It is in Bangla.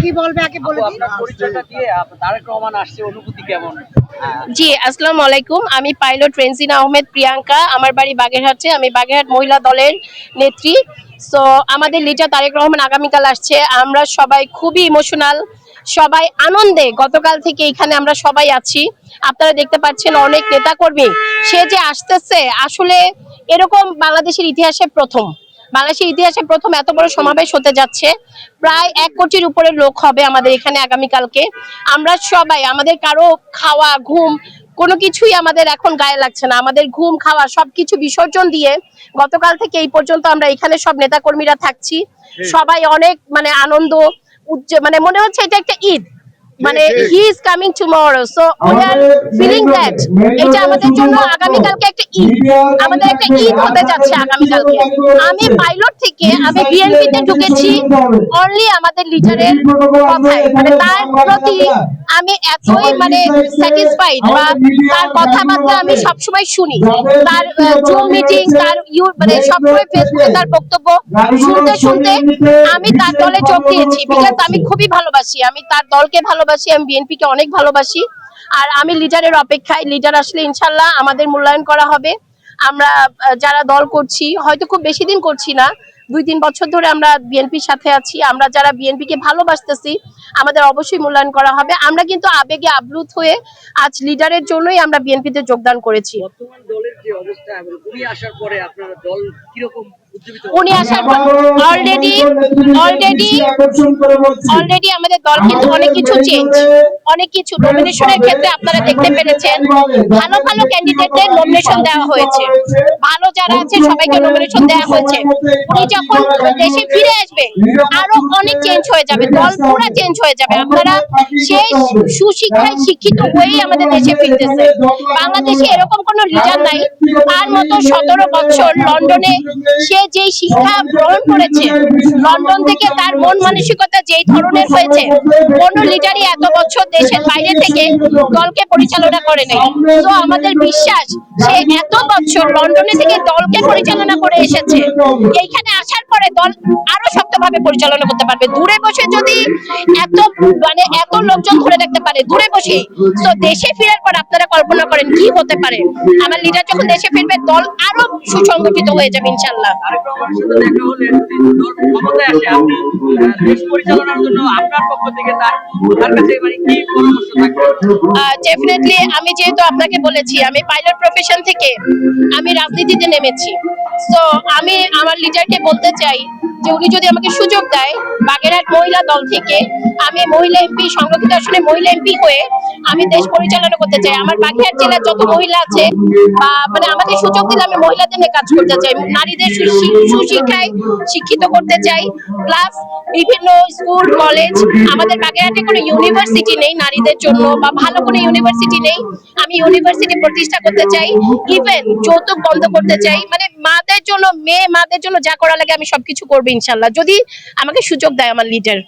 কি বলবে আগে বলে দিন। আপনার পরিচয়টা দিয়ে তারেক রহমান আসছে অনুভূতি কেমন? জি আসসালামু আলাইকুম। আমি পাইলট রেনজিনা আহমেদ প্রিয়াঙ্কা আমার বাড়ি বাগেরহাটে। আমি বাগেরহাট মহিলা দলের নেত্রী। সো আমাদের লিডার তারেক রহমান আগামীকাল আসছে। আমরা সবাই খুবই ইমোশনাল সবাই আনন্দে গতকাল থেকে এখানে আমরা সবাই আছি। আপনারা দেখতে পাচ্ছেন অনেক নেতাকর্মী। সে যে আসতেছে আসলে এরকম বাংলাদেশের ইতিহাসে প্রথম। বাংলাদেশের ইতিহাসে প্রথম এত বড় সমাবেশ হতে যাচ্ছে। প্রায় এক কোটির উপরে লোক হবে আমাদের এখানে আগামীকালকে। আমরা সবাই আমাদের কারও খাওয়া ঘুম কোনো কিছুই আমাদের এখন গায়ে লাগছে না। আমাদের ঘুম খাওয়া সবকিছু বিসর্জন দিয়ে গতকাল থেকে এই পর্যন্ত আমরা এখানে সব নেতাকর্মীরা থাকছি। সবাই অনেক মানে আনন্দ মানে মনে হচ্ছে এটা একটা ঈদ। মানে he is coming tomorrow so we are feeling that এটা আমাদের জন্য আগামীকালকে একটা ঈদ। আমাদের একটা ঈদ হতে যাচ্ছে আগামীকালকে। আমি পাইলট থেকে আমি বিএনপি তে ঢুকেছি অনলি আমাদের লিডারের কথায় মানে তার প্রতি আমি এতই মানে স্যাটিসফাইড বা তার কথাবার্তা আমি সবসময় শুনি। তার জুম মিটিং তার ইউ মানে সবসময় ফেসবুকে তার বক্তব্য শুনতে শুনতে আমি তার দলে যোগ দিয়েছি। বিকজ আমি খুবই ভালোবাসি। আমি তার দলকে ভালোবাসি, আমি বিএনপি কে অনেক ভালোবাসি। আর আমি লিডারের অপেক্ষায়, লিডার আসলে ইনশাল্লাহ আমাদের মূল্যায়ন করা হবে। আমরা যারা দল করছি, হয়তো খুব বেশি দিন করছি না, দুই তিন বছর ধরে আমরা বিএনপির সাথে আছি। আমরা যারা বিএনপি কে ভালোবাসতেছি, আমাদের অবশ্যই মূল্যায়ন করা হবে। আমরা কিন্তু আবেগে আপ্লুত হয়ে আজ লিডারের জন্যই আমরা বিএনপিতে যোগদান করেছি। দলের যে অবস্থা আসার পরে আপনার দল কীরকম উনি আসার পর অলরেডি অলরেডি অলরেডি আমাদের দল কিন্তু অনেক কিছু চেঞ্জ অনেক কিছু নমিনেশনের ক্ষেত্রে আপনারা দেখতে পেরেছেন। ভালো ভালো ক্যান্ডিডেটদের নমিনেশন দেওয়া হয়েছে। ভালো যারা আছে সবাইকে নমিনেশন দেওয়া হয়েছে। উনি যখন দেশে ফিরে আসবে, আরও অনেক চেঞ্জ হয়ে যাবে, দল পুরো চেঞ্জ হয়ে যাবে। আপনারা সেই সুশিক্ষায় শিক্ষিত হয়েই আমাদের দেশে ফিরতেছে। বাংলাদেশে এরকম কোন লিডার নাই। তার মতো সতেরো বছর লন্ডনে সে যেই শিক্ষা গ্রহণ করেছে, লন্ডন থেকে তার মন মানসিকতা যেই ধরনের হয়েছে, কোন লিডারই এত বছর দেশের বাইরে থেকে দলকে পরিচালনা করে নাই। তো আমাদের বিশ্বাস, সে এত বছর লন্ডনে থেকে দলকে পরিচালনা করে এসেছে। এইখানে আসার পরে দল আরও শক্তভাবে পরিচালনা করতে পারবে। দূরে বসে যদি এত মানে এত লোকজন ধরে রাখতে পারে দূরে বসে তো দেশে ফেরার পর আপনারা কল্পনা করেন কি হতে পারে? আমার লিডার যখন দেশে ফিরবে দল আরও সুসংগঠিত হয়ে যাবে ইনশাল্লাহ ডেফিনেটলি আমি যেহেতু আপনাকে বলেছি আমি পাইলট প্রফেশন থেকে আমি রাজনীতিতে নেমেছি। তো আমি আমার লিডারকে বলতে চাই যে উনি যদি আমাকে সুযোগ দেয়, বাগেরহাট মহিলা দল থেকে আমি মহিলা এমপি সংরক্ষিত আসনে মহিলা এমপি হয়ে আমি দেশ পরিচালনা করতে চাই। আমার বাগেরহাট জেলার যত মহিলা আছে, বা মানে আমাদের সুযোগ দিলে আমি মহিলাদের নিয়ে কাজ করতে চাই। নারীদের সুশি- সুশিক্ষায় শিক্ষিত করতে চাই। প্লাস বিভিন্ন স্কুল, কলেজ, আমাদের বাগেরহাটে কোনো ইউনিভার্সিটি নেই নারীদের জন্য, বা ভালো কোনো ইউনিভার্সিটি নেই। আমি ইউনিভার্সিটি প্রতিষ্ঠা করতে চাই। ইভেন যৌতুক বন্ধ করতে চাই। মানে মাদের জন্য, মেয়ে মাদের জন্য যা করা লাগে আমি সবকিছু করব ইনশাল্লাহ। যদি আমাকে সুযোগ দেয় আমার লিডার